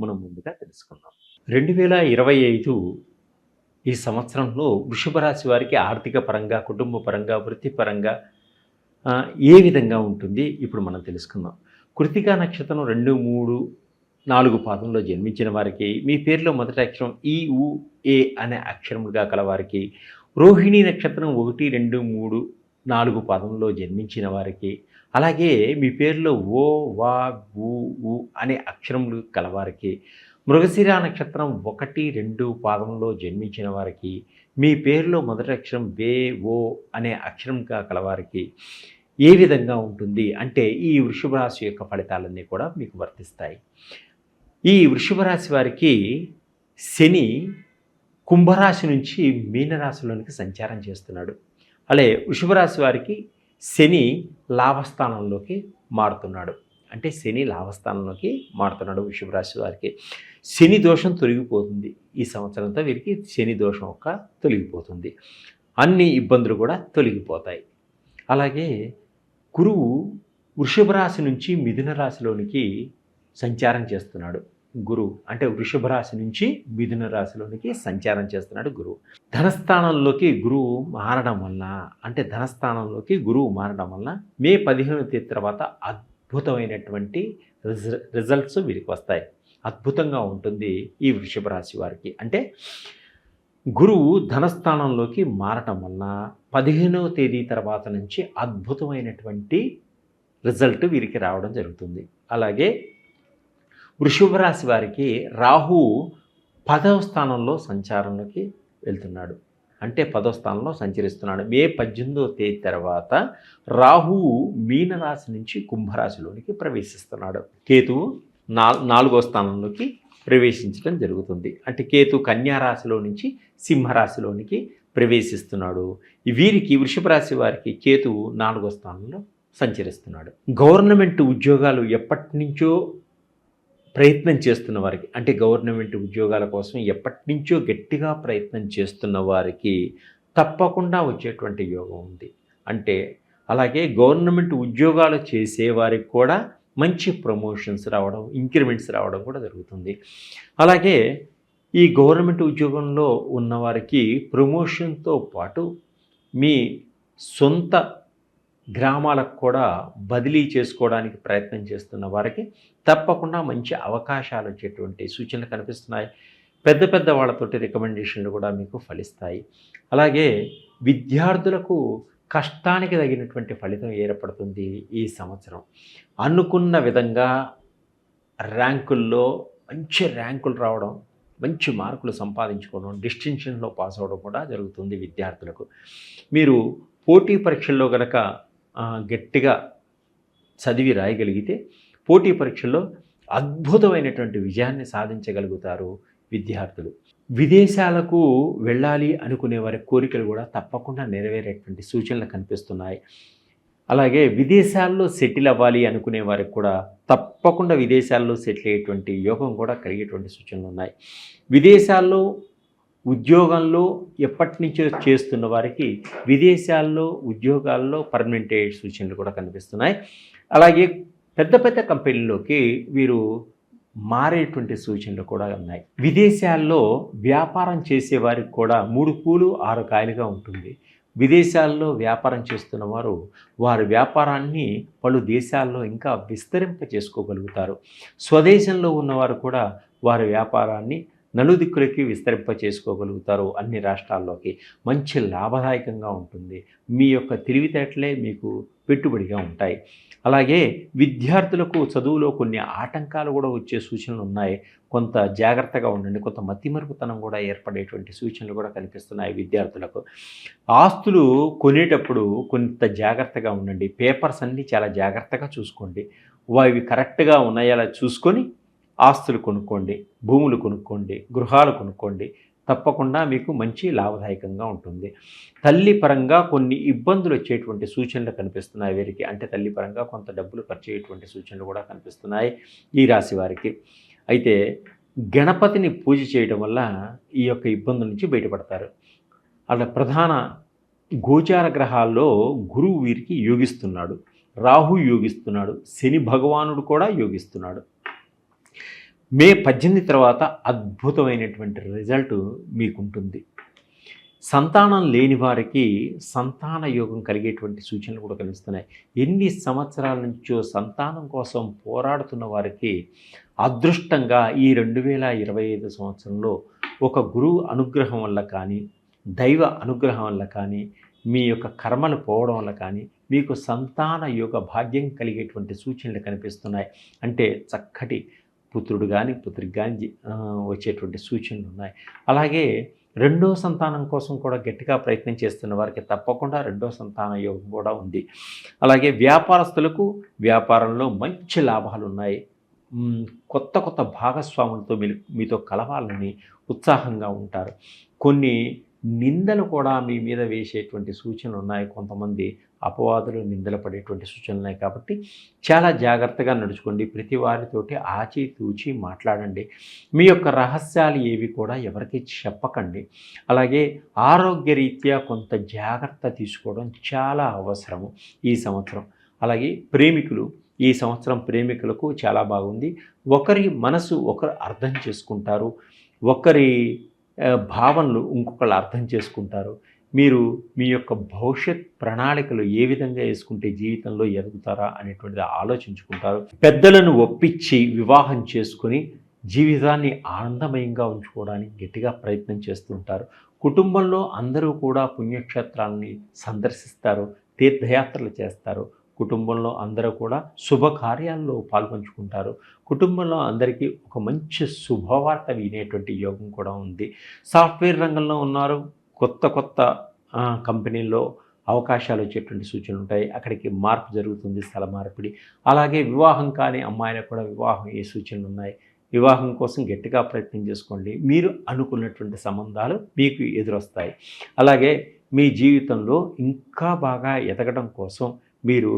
మనం ముందుగా తెలుసుకుందాం. రెండు వేల ఇరవై ఐదు ఈ సంవత్సరంలో వృషభ రాశి వారికి ఆర్థిక పరంగా కుటుంబ పరంగా వృత్తిపరంగా ఏ విధంగా ఉంటుంది? ఇప్పుడు మనం తెలుసుకుందాం. కృతికా నక్షత్రం రెండు మూడు నాలుగు పాదంలో జన్మించిన వారికి మీ పేరులో మొదటి అక్షరం ఈ ఉ ఏ అనే అక్షరములుగా కలవారికి రోహిణి నక్షత్రం ఒకటి రెండు మూడు నాలుగు పాదంలో జన్మించిన వారికి అలాగే మీ పేరులో ఓ వా ఊ ఉ అనే అక్షరములు కలవారికి మృగశిర నక్షత్రం ఒకటి రెండు పాదంలో జన్మించిన వారికి మీ పేరులో మొదటి అక్షరం వే ఓ అనే అక్షరంగా కలవారికి ఏ విధంగా ఉంటుంది అంటే ఈ వృషభ రాశి యొక్క ఫలితాలన్నీ కూడా మీకు వర్తిస్తాయి. ఈ వృషభ రాశి వారికి శని కుంభరాశి నుంచి మీనరాశిలోనికి సంచారం చేస్తున్నాడు. అలాగే వృషభ రాశి వారికి శని లాభస్థానంలోకి మారుతున్నాడు. అంటే శని లాభస్థానంలోకి మారుతున్నాడు వృషభ రాశి వారికి. శని దోషం తొలగిపోతుంది. ఈ సంవత్సరంతో వీరికి శని దోషం ఒక్క తొలగిపోతుంది. అన్ని ఇబ్బందులు కూడా తొలగిపోతాయి. అలాగే గురువు వృషభ రాశి నుంచి మిథున రాశిలోనికి సంచారం చేస్తున్నాడు. గురువు అంటే వృషభ రాశి నుంచి మిథున రాశిలోనికి సంచారం చేస్తున్నాడు గురువు. ధనస్థానంలోకి గురువు మారడం వల్ల అంటే ధనస్థానంలోకి గురువు మారడం వల్ల మే పదిహేను తేదీ తర్వాత అద్భుతమైనటువంటి రిజ రిజల్ట్స్ వీరికి వస్తాయి. అద్భుతంగా ఉంటుంది ఈ వృషభ రాశి వారికి. అంటే గురువు ధనస్థానంలోకి మారటం వల్ల పదిహేనవ తేదీ తర్వాత నుంచి అద్భుతమైనటువంటి రిజల్ట్ వీరికి రావడం జరుగుతుంది. అలాగే వృషభ రాశి వారికి రాహు పదవ స్థానంలో సంచారంలోకి వెళ్తున్నాడు. అంటే పదవ స్థానంలో సంచరిస్తున్నాడు. మే పద్దెనిమిదవ తేదీ తర్వాత రాహు మీనరాశి నుంచి కుంభరాశిలోనికి ప్రవేశిస్తున్నాడు. కేతువు నా నాలుగో స్థానంలోకి ప్రవేశించడం జరుగుతుంది. అంటే కేతు కన్యారాశిలో నుంచి సింహరాశిలోనికి ప్రవేశిస్తున్నాడు. వీరికి వృషభ రాశి వారికి కేతువు నాలుగో స్థానంలో సంచరిస్తున్నాడు. గవర్నమెంట్ ఉద్యోగాలు ఎప్పటి నుంచో ప్రయత్నం చేస్తున్న వారికి అంటే గవర్నమెంట్ ఉద్యోగాల కోసం ఎప్పటి నుంచో గట్టిగా ప్రయత్నం చేస్తున్న వారికి తప్పకుండా వచ్చేటువంటి యోగం ఉంది. అంటే అలాగే గవర్నమెంట్ ఉద్యోగాలు చేసే వారికి కూడా మంచి ప్రమోషన్స్ రావడం ఇంక్రిమెంట్స్ రావడం కూడా జరుగుతుంది. అలాగే ఈ గవర్నమెంట్ ఉద్యోగంలో ఉన్నవారికి ప్రమోషన్తో పాటు మీ సొంత గ్రామాలకు కూడా బదిలీ చేసుకోవడానికి ప్రయత్నం చేస్తున్న వారికి తప్పకుండా మంచి అవకాశాలు వచ్చేటువంటి సూచనలు కనిపిస్తున్నాయి. పెద్ద పెద్ద వాళ్ళతోటి రికమెండేషన్లు కూడా మీకు ఫలిస్తాయి. అలాగే విద్యార్థులకు కష్టానికి తగినటువంటి ఫలితం ఏర్పడుతుంది ఈ సంవత్సరం. అనుకున్న విధంగా ర్యాంకుల్లో మంచి ర్యాంకులు రావడం మంచి మార్కులు సంపాదించుకోవడం డిస్టింక్షన్లో పాస్ అవ్వడం కూడా జరుగుతుంది విద్యార్థులకు. మీరు పోటీ పరీక్షల్లో గనక గట్టిగా చదివి రాయగలిగితే పోటీ పరీక్షల్లో అద్భుతమైనటువంటి విజయాన్ని సాధించగలుగుతారు విద్యార్థులు. విదేశాలకు వెళ్ళాలి అనుకునే వారి కోరికలు కూడా తప్పకుండా నెరవేరేటువంటి సూచనలు కనిపిస్తున్నాయి. అలాగే విదేశాల్లో సెటిల్ అవ్వాలి అనుకునే వారికి కూడా తప్పకుండా విదేశాల్లో సెటిల్ అయ్యేటువంటి యోగం కూడా కలిగేటువంటి సూచనలు ఉన్నాయి. విదేశాల్లో ఉద్యోగంలో ఎప్పటి నుంచో చేస్తున్న వారికి విదేశాల్లో ఉద్యోగాల్లో పర్మనెంట్ ఎయిడ్ సూచనలు కూడా కనిపిస్తున్నాయి. అలాగే పెద్ద పెద్ద కంపెనీల్లోకి వీరు మారేటువంటి సూచనలు కూడా ఉన్నాయి. విదేశాల్లో వ్యాపారం చేసేవారికి కూడా మూడు పూలు ఆరు కాయలుగా ఉంటుంది. విదేశాల్లో వ్యాపారం చేస్తున్న వారు వారి వ్యాపారాన్ని పలు దేశాల్లో ఇంకా విస్తరింప చేసుకోగలుగుతారు స్వదేశంలో ఉన్నవారు కూడా వారి వ్యాపారాన్ని నలుదిక్కులకి విస్తరింప చేసుకోగలుగుతారు అన్ని రాష్ట్రాల్లోకి మంచి లాభదాయకంగా ఉంటుంది. మీ యొక్క తెలివితేటలే మీకు పెట్టుబడిగా ఉంటాయి. అలాగే విద్యార్థులకు చదువులో కొన్ని ఆటంకాలు కూడా వచ్చే సూచనలు ఉన్నాయి. కొంత జాగ్రత్తగా ఉండండి. కొంత మతిమరుపుతనం కూడా ఏర్పడేటువంటి సూచనలు కూడా కనిపిస్తున్నాయి విద్యార్థులకు. ఆస్తులు కొనేటప్పుడు కొంత జాగ్రత్తగా ఉండండి. పేపర్స్ అన్నీ చాలా జాగ్రత్తగా చూసుకోండి. అవి కరెక్ట్గా ఉన్నాయా చూసుకొని ఆస్తులు కొనుక్కోండి భూములు కొనుక్కోండి గృహాలు కొనుక్కోండి తప్పకుండా మీకు మంచి లాభదాయకంగా ఉంటుంది. తల్లి పరంగా కొన్ని ఇబ్బందులు వచ్చేటువంటి సూచనలు కనిపిస్తున్నాయి వీరికి. అంటే తల్లి పరంగా కొంత డబ్బులు ఖర్చు అయ్యేటువంటి సూచనలు కూడా కనిపిస్తున్నాయి ఈ రాశి వారికి. అయితే గణపతిని పూజ చేయడం వల్ల ఈ యొక్క ఇబ్బందుల నుంచి బయటపడతారు. అలా ప్రధాన గోచార గ్రహాల్లో గురువు వీరికి యోగిస్తున్నాడు. రాహు యోగిస్తున్నాడు. శని భగవానుడు కూడా యోగిస్తున్నాడు. మే పద్దెనిమిది తర్వాత అద్భుతమైనటువంటి రిజల్ట్ మీకుంటుంది. సంతానం లేని వారికి సంతాన యోగం కలిగేటువంటి సూచనలు కూడా కనిపిస్తున్నాయి. ఎన్ని సంవత్సరాల నుంచో సంతానం కోసం పోరాడుతున్న వారికి అదృష్టంగా ఈ రెండు వేల ఇరవై ఐదు సంవత్సరంలో ఒక గురువు అనుగ్రహం వల్ల కానీ దైవ అనుగ్రహం వల్ల కానీ మీ యొక్క కర్మలు పోవడం వల్ల కానీ మీకు సంతాన యోగ భాగ్యం కలిగేటువంటి సూచనలు కనిపిస్తున్నాయి. అంటే చక్కటి పుత్రుడు కానీ పుత్రికి కానీ వచ్చేటువంటి సూచనలు ఉన్నాయి. అలాగే రెండో సంతానం కోసం కూడా గట్టిగా ప్రయత్నం చేస్తున్న వారికి తప్పకుండా రెండో సంతాన యోగం కూడా ఉంది. అలాగే వ్యాపారస్తులకు వ్యాపారంలో మంచి లాభాలు ఉన్నాయి. కొత్త కొత్త భాగస్వాములతో మీ మీతో కలవాలని ఉత్సాహంగా ఉంటారు. కొన్ని నిందలు కూడా మీ మీద వేసేటువంటి సూచనలు ఉన్నాయి. కొంతమంది అపవాదులు నిందలు పడేటువంటి సూచనలు ఉన్నాయి కాబట్టి చాలా జాగ్రత్తగా నడుచుకోండి. ప్రతి వారితోటి ఆచితూచి మాట్లాడండి. మీ యొక్క రహస్యాలు ఏవి కూడా ఎవరికి చెప్పకండి. అలాగే ఆరోగ్యరీత్యా కొంత జాగ్రత్త తీసుకోవడం చాలా అవసరము ఈ సంవత్సరం. అలాగే ప్రేమికులు ఈ సంవత్సరం ప్రేమికులకు చాలా బాగుంది. ఒకరి మనసు ఒకరు అర్థం చేసుకుంటారు. ఒకరి భావనలు ఇంకొకళ్ళు అర్థం చేసుకుంటారు. మీరు మీ యొక్క భవిష్యత్ ప్రణాళికలు ఏ విధంగా వేసుకుంటే జీవితంలో ఎదుగుతారా అనేటువంటిది ఆలోచించుకుంటారు. పెద్దలను ఒప్పించి వివాహం చేసుకొని జీవితాన్ని ఆనందమయంగా ఉంచుకోవడానికి గట్టిగా ప్రయత్నం చేస్తుంటారు. కుటుంబంలో అందరూ కూడా పుణ్యక్షేత్రాలని సందర్శిస్తారు తీర్థయాత్రలు చేస్తారు. కుటుంబంలో అందరూ కూడా శుభకార్యాల్లో పాల్పంచుకుంటారు. కుటుంబంలో అందరికీ ఒక మంచి శుభవార్త వినేటువంటి యోగం కూడా ఉంది. సాఫ్ట్వేర్ రంగంలో ఉన్నారు. కొత్త కొత్త కంపెనీల్లో అవకాశాలు వచ్చేటువంటి సూచనలు ఉంటాయి. అక్కడికి మార్పు జరుగుతుంది స్థల మార్పిడి. అలాగే వివాహం కాని అమ్మాయిలకు కూడా వివాహం ఏ సూచనలు ఉన్నాయి. వివాహం కోసం గట్టిగా ప్రయత్నం చేసుకోండి. మీరు అనుకున్నటువంటి సంబంధాలు మీకు ఎదురొస్తాయి. అలాగే మీ జీవితంలో ఇంకా బాగా ఎదగడం కోసం మీరు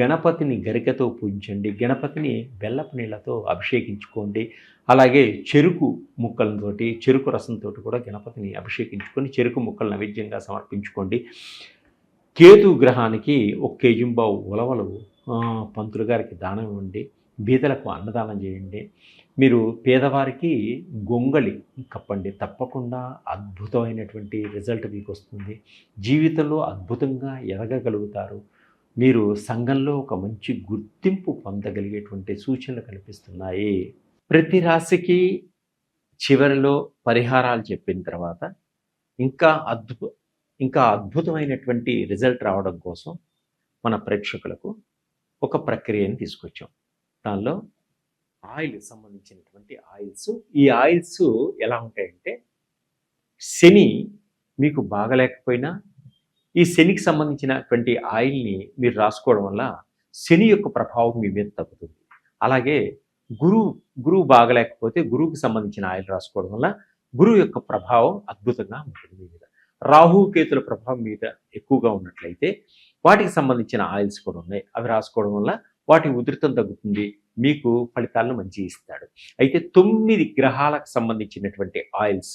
గణపతిని గరికతో పూజించండి గణపతిని బెల్లపు నీళ్ళతో అభిషేకించుకోండి. అలాగే చెరుకు ముక్కలతోటి చెరుకు రసంతో కూడా గణపతిని అభిషేకించుకొని చెరుకు ముక్కలు నైవేద్యంగా సమర్పించుకోండి. కేతు గ్రహానికి ఒక కేజుంబావు ఉలవలు పంతులు గారికి దానం ఇవ్వండి. బీదలకు అన్నదానం చేయండి. మీరు పేదవారికి గొంగళి కప్పండి. తప్పకుండా అద్భుతమైనటువంటి రిజల్ట్ మీకు వస్తుంది జీవితంలో అద్భుతంగా ఎదగగలుగుతారు. మీరు సంఘంలో ఒక మంచి గుర్తింపు పొందగలిగేటువంటి సూచనలు కనిపిస్తున్నాయి. ప్రతి రాశికి చివరిలో పరిహారాలు చెప్పిన తర్వాత ఇంకా అద్భుత ఇంకా అద్భుతమైనటువంటి రిజల్ట్ రావడం కోసం మన ప్రేక్షకులకు ఒక ప్రక్రియని తీసుకొచ్చాం. దానిలో ఆయిల్ సంబంధించినటువంటి ఆయిల్స్. ఈ ఆయిల్స్ ఎలా ఉంటాయంటే శని మీకు బాగలేకపోయినా ఈ శనికి సంబంధించినటువంటి ఆయిల్ని మీరు రాసుకోవడం వల్ల శని యొక్క ప్రభావం మీ మీద తగ్గుతుంది. అలాగే గురువు గురువు బాగలేకపోతే గురువుకి సంబంధించిన ఆయిల్ రాసుకోవడం వల్ల గురువు యొక్క ప్రభావం అద్భుతంగా ఉంటుంది మీ మీద. రాహుకేతుల ప్రభావం మీద ఎక్కువగా ఉన్నట్లయితే వాటికి సంబంధించిన ఆయిల్స్ కూడా ఉన్నాయి. అవి రాసుకోవడం వల్ల వాటి ఉధృతం తగ్గుతుంది. మీకు ఫలితాలను మంచి ఇస్తాడు. అయితే తొమ్మిది గ్రహాలకు సంబంధించినటువంటి ఆయిల్స్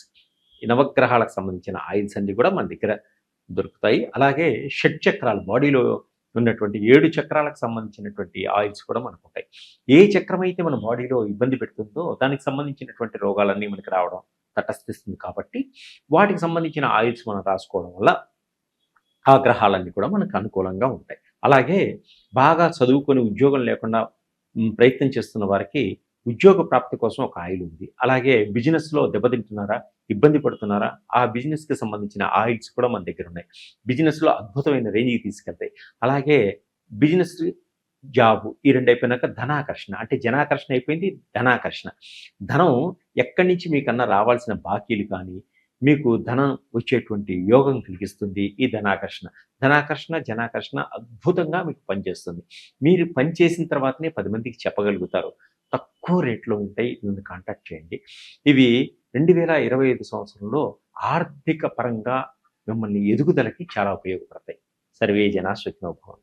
నవగ్రహాలకు సంబంధించిన ఆయిల్స్ అన్ని కూడా మన దగ్గర దొరుకుతాయి. అలాగే షట్ చక్రాలు బాడీలో ఉన్నటువంటి ఏడు చక్రాలకు సంబంధించినటువంటి ఆయిల్స్ కూడా మనకు ఉంటాయి ఏ చక్రం అయితే మన బాడీలో ఇబ్బంది పెడుతుందో దానికి సంబంధించినటువంటి రోగాలన్నీ మనకి రావడం తటస్థిస్తుంది కాబట్టి వాటికి సంబంధించిన ఆయిల్స్ మనం రాసుకోవడం వల్ల ఆ గ్రహాలన్నీ కూడా మనకు అనుకూలంగా ఉంటాయి. అలాగే బాగా చదువుకొని ఉద్యోగం లేకుండా ప్రయత్నం చేస్తున్న వారికి ఉద్యోగ ప్రాప్తి కోసం ఒక ఆయిల్ ఉంది. అలాగే బిజినెస్లో దెబ్బతింటున్నారా ఇబ్బంది పడుతున్నారా ఆ బిజినెస్కి సంబంధించిన ఆయిల్స్ కూడా మన దగ్గర ఉన్నాయి. బిజినెస్లో అద్భుతమైన రేంజ్కి తీసుకెళ్తాయి. అలాగే బిజినెస్ జాబ్ ఈ రెండు అయిపోయినాక ధనాకర్షణ. అంటే జనాకర్షణ అయిపోయింది ధనాకర్షణ. ధనం ఎక్కడి నుంచి మీకన్నా రావాల్సిన బాకీలు కానీ మీకు ధనం వచ్చేటువంటి యోగం కలిగిస్తుంది ఈ ధనాకర్షణ. ధనాకర్షణ జనాకర్షణ అద్భుతంగా మీకు పనిచేస్తుంది. మీరు పని చేసిన తర్వాతనే పది మందికి చెప్పగలుగుతారు. తక్కువ రేట్లో ఉంటాయి. నన్ను కాంటాక్ట్ చేయండి. ఇవి రెండు వేల ఇరవై ఐదు సంవత్సరంలో ఆర్థిక పరంగా మిమ్మల్ని ఎదుగుదలకి చాలా ఉపయోగపడతాయి. సర్వే జనా సుఖినోభవం